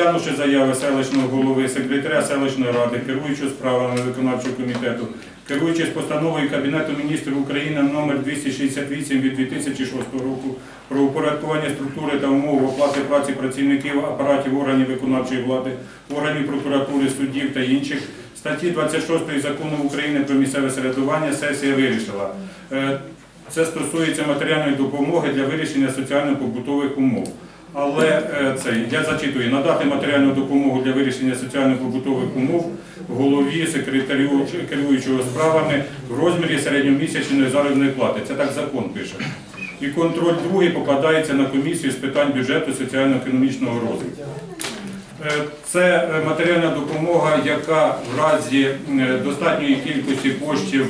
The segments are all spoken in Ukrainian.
Розглянувши заяви селищного голови, секретаря селищної ради, керуючого справами виконавчого комітету, керуючись постановою Кабінету міністрів України номер 268 від 2006 року про упорядкування структури та умов оплати праці працівників апаратів органів виконавчої влади, органів прокуратури, суддів та інших, статті 26 Закону України про місцеве середування сесія вирішила. Е, Це стосується матеріальної допомоги для вирішення соціально-побутових умов. Але е, це я зачитую надати матеріальну допомогу для вирішення соціально-побутових умов голові, секретарю керуючого справами в розмірі середньомісячної заробітної плати. Це так закон пише. І контроль другий покладається на комісію з питань бюджету соціально-економічного розвитку. Е, Це е, матеріальна допомога, яка в разі достатньої кількості коштів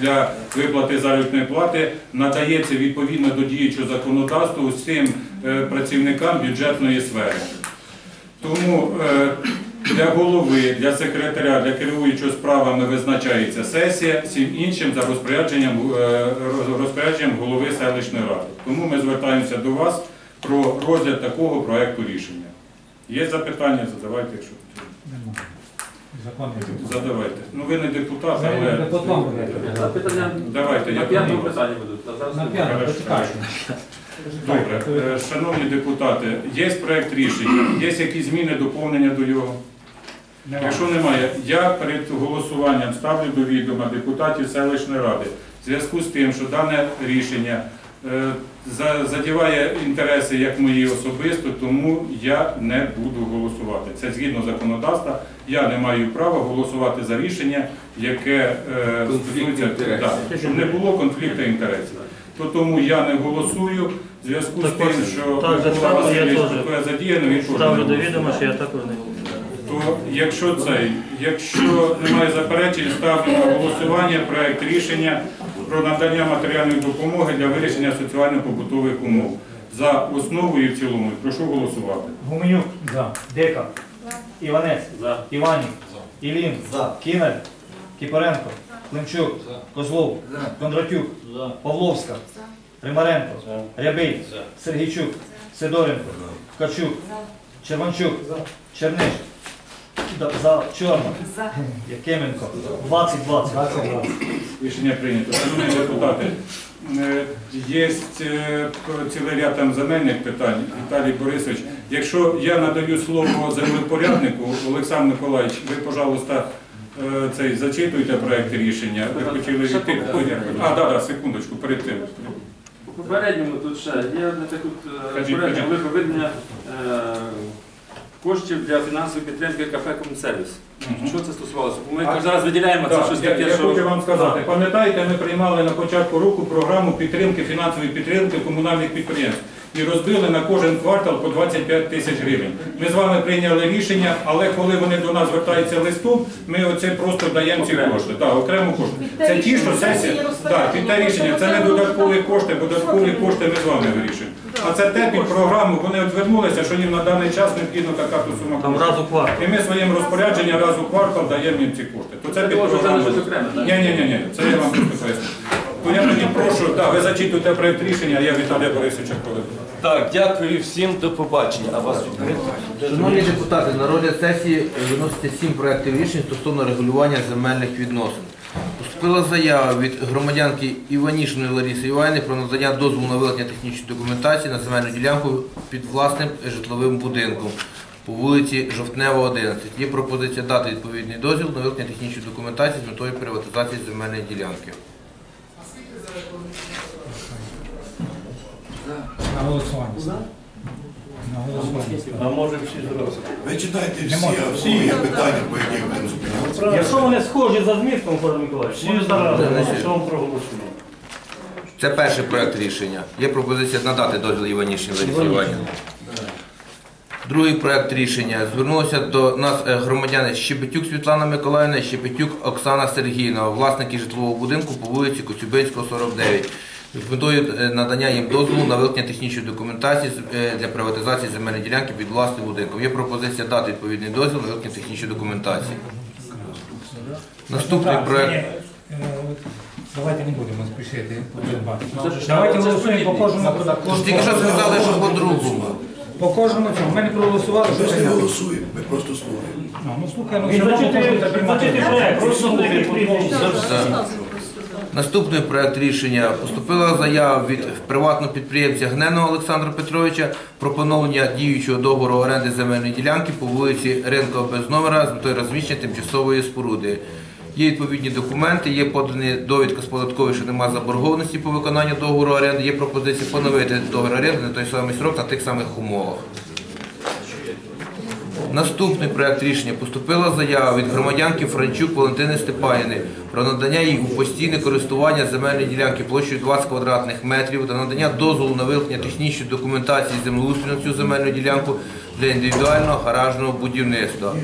для виплати заробітної плати надається відповідно до діючого законодавства усім працівникам бюджетної сфери. Тому е, для голови, для секретаря, для керуючого справами визначається сесія, всім іншим за розпорядженням, е, розпорядженням голови селищної ради. Тому ми звертаємося до вас про розгляд такого проекту рішення. Є запитання, задавайте, якщо. Задавайте. Ну ви не депутат, але. Запитання давайте, на я п'ятому подумаю. питанні будуть. На п'ятому, почекайте. Добре, Е, шановні депутати, є проект рішення, є якісь зміни, доповнення до його? Нема. Якщо немає, я перед голосуванням ставлю до відома депутатів селищної ради в зв'язку з тим, що дане рішення е, задіває інтереси як мої особисто, тому я не буду голосувати. Це згідно законодавства. Я не маю права голосувати за рішення, яке е, стосується. Так, щоб не було конфлікту інтересів. То тому я не голосую в зв'язку з тим, що так Микола я Васильович теж таке задіяно, він Ставлю до відома, що я також не. То якщо цей, якщо немає заперечень, ставлю на голосування проект рішення про надання матеріальної допомоги для вирішення соціально-побутових умов за основу і в цілому. Прошу голосувати. Гуменюк. За. Дека. Іванець. За. Іванів. Ілін. За. Кінер. Кіпаренко. Климчук. Козлов. Кондратюк. Павловська. Римаренко. Рябий. Сергійчук. Сидоренко. Ткачук. Черванчук. Черниш. За Чорно. Якименко. 20-20. Рішення прийнято. Шановні депутати, е, є е, цілий ряд там земельних питань. Віталій Борисович, якщо я надаю слово землепоряднику, Олександр Миколаївич, ви, пожалуйста, е, цей зачитуйте проект рішення. Ви хотіли Ще йти. поки. А, да, да, секундочку, перед тим. Попередньому тут ще є одне таке попереднє виділення е, коштів для фінансової підтримки КП «Комсервіс». Що це стосувалося? А- Ми зараз виділяємо це щось я, таке, я що... хочу вам сказати, пам'ятаєте, ми приймали на початку року програму підтримки, фінансової підтримки комунальних підприємств і розбили на кожен квартал по 25 тисяч гривень. Ми з вами прийняли рішення, але коли вони до нас звертаються листом, ми оце просто даємо ці кошти. Так, окремо кошти. Це ті, що сесія. Так, під те рішення. Це не додаткові кошти, додаткові кошти ми з вами вирішуємо. А це те під програму, вони відвернулися, що їм на даний час необхідно така то сума Там коштів. раз у квартал. І ми своїм розпорядженням раз у квартал даємо їм ці кошти. То це під програму. Ні, ні, ні, ні, це я вам просто поясню. То я тоді прошу, так, ви зачитуєте проєкт рішення, а я Віталія Борисовича хвилину. Так, дякую всім, до побачення. А вас? Шановні депутати, на розгляд сесії виноситься сім проєктів рішень стосовно регулювання земельних відносин. Поступила заява від громадянки Іванішиної Лариси Іванівни про надання дозволу на виготовлення технічної документації на земельну ділянку під власним житловим будинком по вулиці Жовтнева, 11. Є пропозиція дати відповідний дозвіл на виготовлення технічної документації з метою приватизації земельної ділянки. На голосування. На голосування. А може всі зразу. Ви читайте Не всі, а всі є питання, по яких ви розповідаєте. Якщо вони схожі за змістом, Федор Миколаївич, всі зараз що вам проголосуємо. Це перший проєкт рішення. Є пропозиція надати дозвіл Іванішині Ларисі Іванівні. Другий проект рішення. Звернулися до нас е, громадяни Щепетюк Світлана Миколаївна, Щепетюк Оксана Сергіївна, власники житлового будинку по вулиці Коцюбинського, 49. З метою е, надання їм дозволу на виготовлення технічної документації з- е, для приватизації земельної ділянки під власним будинком. Є пропозиція дати відповідний дозвіл на виготовлення технічної документації. Наступний проект. Давайте не будемо спішити. Давайте голосуємо по кожному Тільки що сказали, що по-другому. По кожному цьому. Ми не проголосували, Ми що ж не прийняти. голосуємо, ми просто слухаємо. А, Ну, слухай, ну, все одно можна приймати. просто не Так. Наступний проект рішення поступила заява від приватного підприємця Гненого Олександра Петровича про поновлення діючого договору оренди земельної ділянки по вулиці Ринкова без номера з метою розміщення тимчасової споруди. Є відповідні документи, є подані довідка з податкової, що немає заборгованості по виконанню договору оренди. Є пропозиція поновити договір оренди на той самий срок на тих самих умовах. Наступний проект рішення поступила заява від громадянки Франчук Валентини Степанівни про надання їй у постійне користування земельної ділянки площею 20 квадратних метрів та надання дозволу на вилучення технічної документації землеустрою на цю земельну ділянку для індивідуального гаражного будівництва.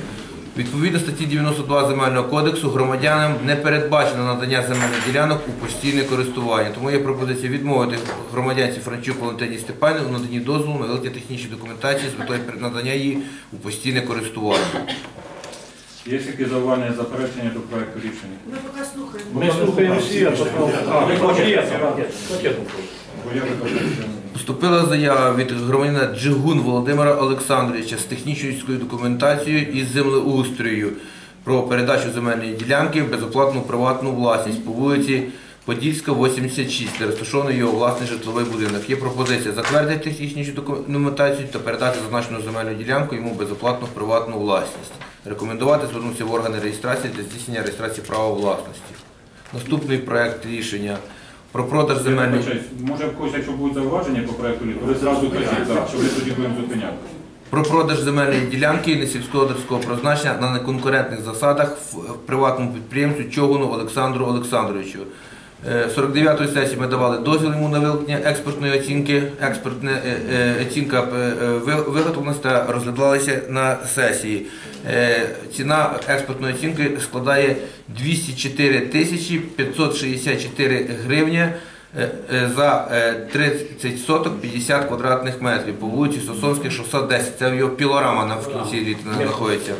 Відповідно статті 92 Земельного кодексу громадянам не передбачено надання земельних ділянок у постійне користування. Тому є пропозиція відмовити громадянці Франчук Валентині Степанівні у наданні дозволу на вилучення технічної документації з метою надання її у постійне користування. Є які зауваження заперечення до проекту рішення? Ми поки слухаємо. Ми слухаємо всі, Поступила заява від громадянина Джигун Володимира Олександровича з технічною документацією і землеустрою про передачу земельної ділянки в безоплатну приватну власність по вулиці Подільська, 86, де розташований його власний житловий будинок. Є пропозиція затвердити технічну документацію та передати зазначену земельну ділянку йому безоплатну приватну власність. Рекомендувати звернутися в органи реєстрації для здійснення реєстрації права власності. Наступний проект рішення про продаж земельних. Може, в когось, якщо будуть зауваження по проекту то ви зразу кажіть, так, що ми тоді будемо зупиняти. про продаж земельної ділянки несільськогосподарського призначення на неконкурентних засадах в- приватному підприємцю Чогуну Олександру Олександровичу. Е, 49-ї сесії ми давали дозвіл йому на вилучення експортної оцінки. Експортна е, е, оцінка е, е, виготовленості розглядалася на сесії. Е, Ціна експортної оцінки складає 204 тисячі 564 гривні е, е, за е, 30 соток 50 квадратних метрів по вулиці Сосонській, 610. Це його пілорама на в кінці літа знаходиться.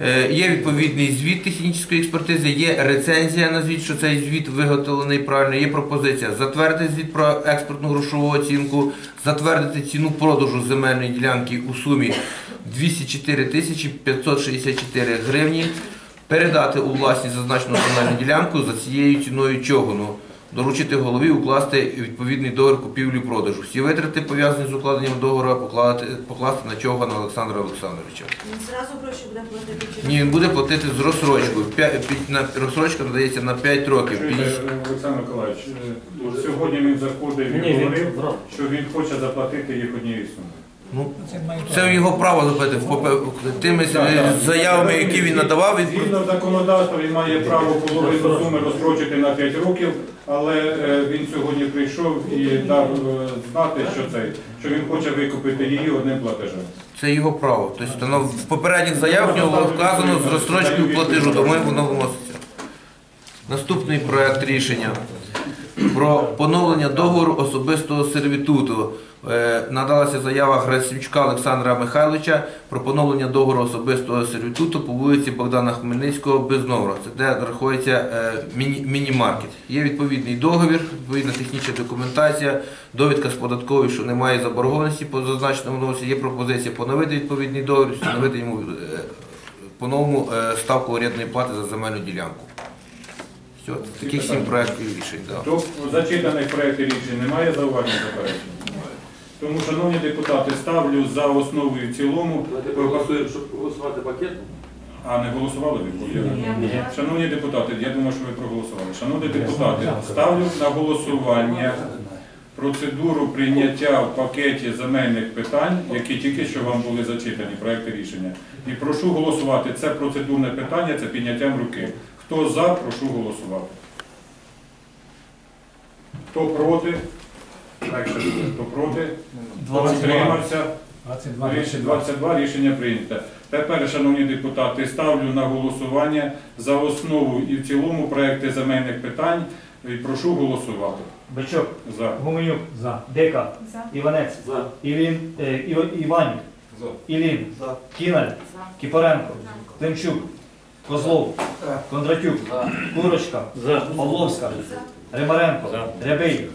Е, Є відповідний звіт технічної експертизи, є рецензія на звіт, що цей звіт виготовлений правильно. Є пропозиція затвердити звіт про експортну грошову оцінку, затвердити ціну продажу земельної ділянки у сумі 204 тисячі 564 гривні, передати у власність зазначену земельну ділянку за цією ціною чогону. Доручити голові укласти відповідний договір купівлі-продажу. Всі витрати, пов'язані з укладенням договору, покласти, покласти на Чогана Олександра Олександровича. Він зразу гроші буде платити. Ні, він буде платити з розсрочкою. На- Розсрочка надається на 5 років. Чуєте, Олександр Миколаївич, е, сьогодні він заходив і він говорив, що він хоче заплатити їх однією сумою. Ну, Це його право. Попе- Тими заявами, які він надавав, він Згідно законодавства, він має право половину суми розстрочити на 5 років, але е, він сьогодні прийшов і дав е, знати, що це, що він хоче викупити її одним платежем. це його право. Тобто воно в попередніх заявах в нього було вказано з розстрочкою платежу, тому воно вноситься. Наступний проект рішення про поновлення договору особистого сервітуту. Е, Надалася заява Грасимчука Олександра Михайловича про поновлення договору особистого сервітуту по вулиці Богдана Хмельницького без номера. Це де рахується е, міні- міні-маркет. Є відповідний договір, відповідна технічна документація, довідка з податкової, що немає заборгованості по зазначеному договорі. Є пропозиція поновити відповідний договір, встановити йому е, по-новому е, ставку орендної плати за земельну ділянку. Все, таких сім проєктів рішень. Да. До зачитаних проєктів рішень немає зауважень заперечень? Тому, шановні депутати, ставлю за основу і в цілому. Давайте щоб голосувати пакетом. А не голосували ви? Ні. Шановні депутати, я думаю, що ви проголосували. Шановні депутати, ставлю на голосування процедуру прийняття в пакеті земельних питань, які тільки що вам були зачитані, проекти рішення. І прошу голосувати. Це процедурне питання, це підняттям руки. Хто за, прошу голосувати. Хто проти? Хто проти? Хто 22. утримався? 22. Рішення прийнято. Тепер, шановні депутати, ставлю на голосування за основу і в цілому проекти земельних питань. І прошу голосувати. Бичок, За. Гуменюк, За. Дека, За. Іванець, За. Ілін, е, Іва- Іванюк, Ілін, Кіналь, Кіпаренко, Климчук, Козлов, Кондратюк, Курочка, Павловська, Римаренко, Рябий,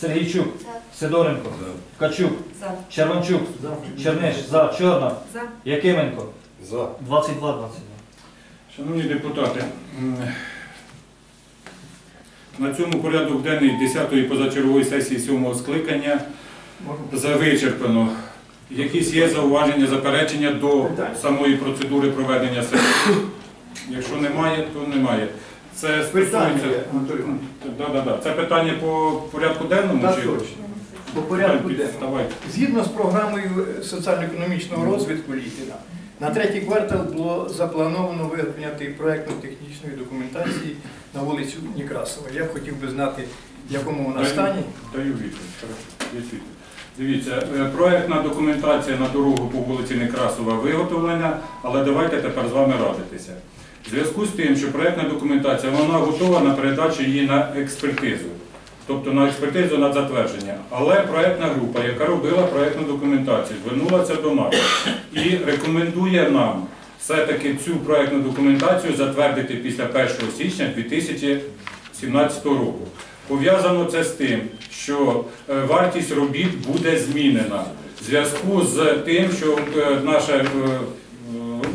Сергійчук, Сидоренко, Ткачук, Червончук, Черниш, за, Чорна, За. Якименко, За. 22-22. Шановні депутати, на цьому порядок денний 10-ї позачергової сесії 7-го скликання за- вичерпано. Якісь є зауваження, заперечення до самої процедури проведення сесії? Якщо немає, то немає. Це стосується... Да, да, да. Це питання по порядку денному? Так чи- точно. По порядку денному. Згідно з програмою соціально-економічного розвитку Літина, на третій квартал було заплановано виготовлення проєктно-технічної документації на вулицю Некрасова. Я б хотів би знати, в якому вона стані. Даю відповідь. Дивіться, е, проектна документація на дорогу по вулиці Некрасова виготовлена, але давайте тепер з вами радитися. В зв'язку з тим, що проектна документація вона готова на передачу її на експертизу, тобто на експертизу на затвердження. Але проектна група, яка робила проектну документацію, звернулася до нас і рекомендує нам все-таки цю проектну документацію затвердити після 1 січня 2017 року. Пов'язано це з тим, що е, вартість робіт буде змінена в зв'язку з тим, що е, наша е, е,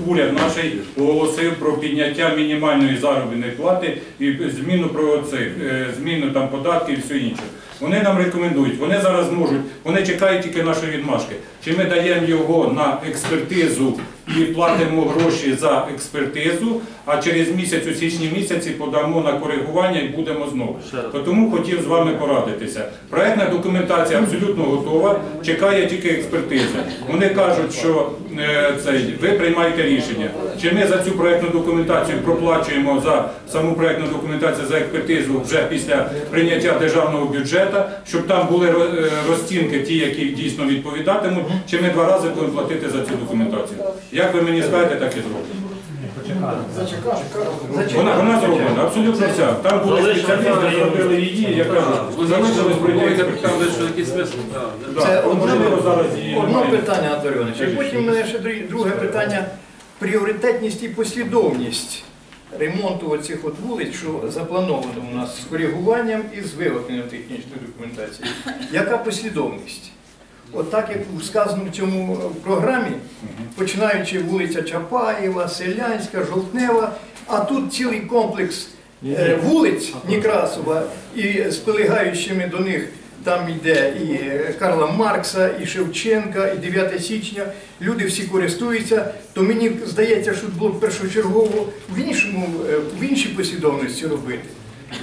уряд наш оголосив про підняття мінімальної заробітної плати і зміну про цих е, зміну там податків і все інше. Вони нам рекомендують, вони зараз можуть, вони чекають тільки нашої відмашки. Чи ми даємо його на експертизу і платимо гроші за експертизу, а через місяць у січні місяці подамо на коригування і будемо знову. Тому хотів з вами порадитися. Проектна документація абсолютно готова, чекає тільки експертиза. Вони кажуть, що е, цей, ви приймаєте рішення. Чи ми за цю проектну документацію проплачуємо за саму проектну документацію за експертизу вже після прийняття державного бюджету, щоб там були е, розцінки, ті, які дійсно відповідатимуть, чи ми два рази будемо платити за цю документацію. Як ви мені скажете, так і зробимо. Вона, вона зроблена, абсолютно вся. Там були спеціалісти, зробили її, я кажу, Ви залишилось залишили прийняти прийняти експертизу. Це одне, питання, Анатолій Іванович. Потім в мене ще друге- друге питання. Пріоритетність і послідовність ремонту оцих от вулиць, що заплановано у нас з коригуванням і з виготовленням технічної документації. Яка послідовність? От так, як сказано в цьому е, програмі, починаючи вулиця Чапаєва, Селянська, Жовтнева, а тут цілий комплекс е, вулиць Некрасова і з прилегаючими до них там йде і Карла Маркса, і Шевченка, і 9 січня. Люди всі користуються. То мені здається, що було першочергово в іншому, е, в іншій послідовності робити.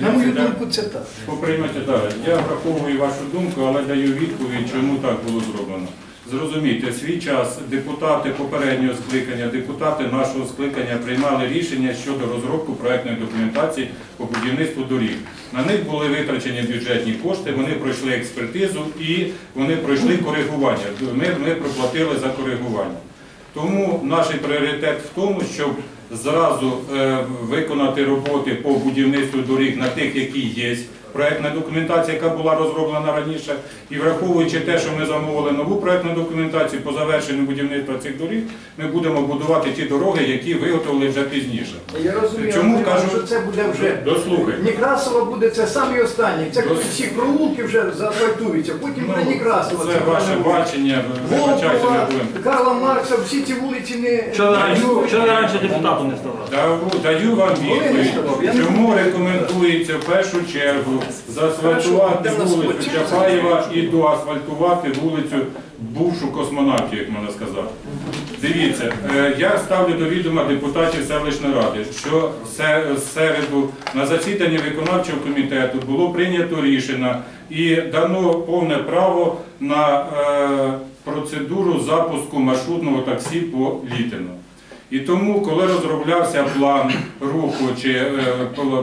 На мою думку, це так. Поприймете, так. Я враховую вашу думку, але даю відповідь, чому так було зроблено. Зрозумійте, свій час депутати попереднього скликання, депутати нашого скликання приймали рішення щодо розробки проектної документації по будівництву доріг. На них були витрачені бюджетні кошти, вони пройшли експертизу і вони пройшли коригування. Ми, ми проплатили за коригування. Тому наш пріоритет в тому, щоб зразу е, виконати роботи по будівництву доріг на тих, які є. Проектна документація, яка була розроблена раніше, і враховуючи те, що ми замовили нову проектну документацію по завершенню будівництва цих доріг, ми будемо будувати ті дороги, які виготовили вже пізніше. Я розумію, Чому Іванович, кажу? що це буде вже Дослухайте. Некрасова буде це самий останній. Це коли Дос- всі провулки вже заасфальтуються, потім буде Некрасова. Ну, це ваше бачення, вибачайте, не будемо. Карла Маркса, всі ці вулиці не... Чого раніше, депутатом не ставали? Даю вам відповідь, чому рекомендується в першу чергу заасфальтувати вулицю Чапаєва і доасфальтувати вулицю бувшу космонавтію, як можна сказати. Дивіться, е, я ставлю до відома депутатів селищної ради, що в середу на засіданні виконавчого комітету було прийнято рішення і дано повне право на е, процедуру запуску маршрутного таксі по Літину. І тому, коли розроблявся план руху чи е,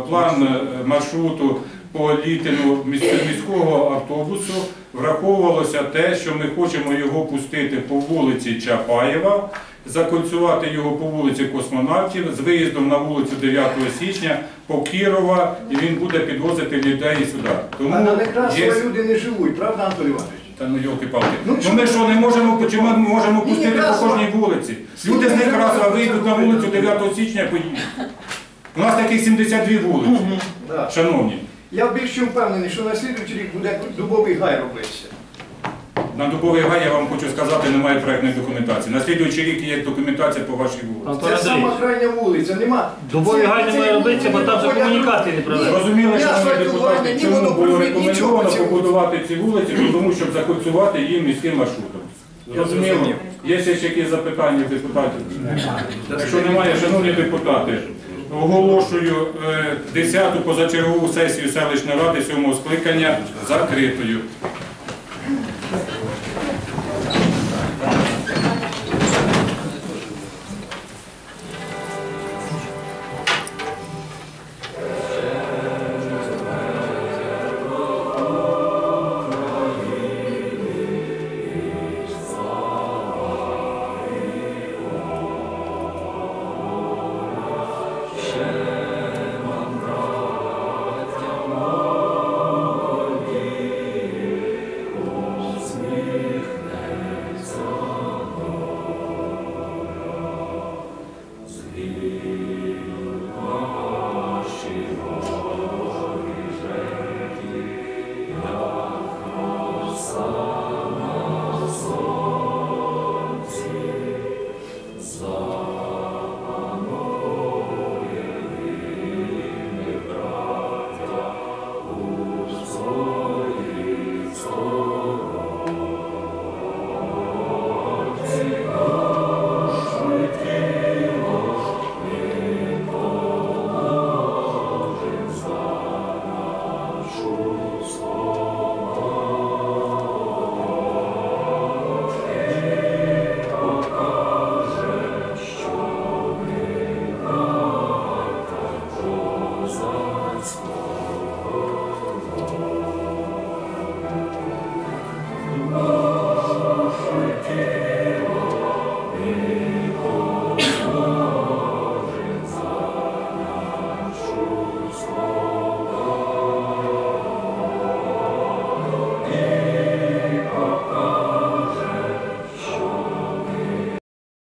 план маршруту по літину міського автобусу, враховувалося те, що ми хочемо його пустити по вулиці Чапаєва, закольцювати його по вулиці Космонавтів з виїздом на вулицю 9 січня по Кірова, і він буде підвозити людей сюди. Тому А на Некрасова є- люди не живуть, правда, Анатолій Іванович? та ну йолки-палки. Ну, Ну ми що не можемо, чи ми можемо пустити по кожній вулиці? Люди з Некрасова вийдуть на вулицю 9 січня і поїдуть. У нас таких 72 вулиці, шановні. Я більш чим впевнений, що на слідуючий рік буде дубовий гай робитися. На Дубовий гай, я вам хочу сказати, немає проєктної документації. На слідуючий рік є документація по вашій вулиці. Це сама крайня вулиця, нема. Дубовий гай не це має робитися, бо там вже водопровід, комунікації не ні- провели. Зрозуміло, шановні асфальтування, депутати, ні чому було нічого рекомендовано по побудувати ці вулиці, Ну, тому щоб закольцювати їм міським маршрутом. Зрозуміло? Є ще якісь запитання депутатів? Якщо немає, шановні депутати, оголошую е, 10-ту позачергову сесію селищної ради 7 скликання закритою.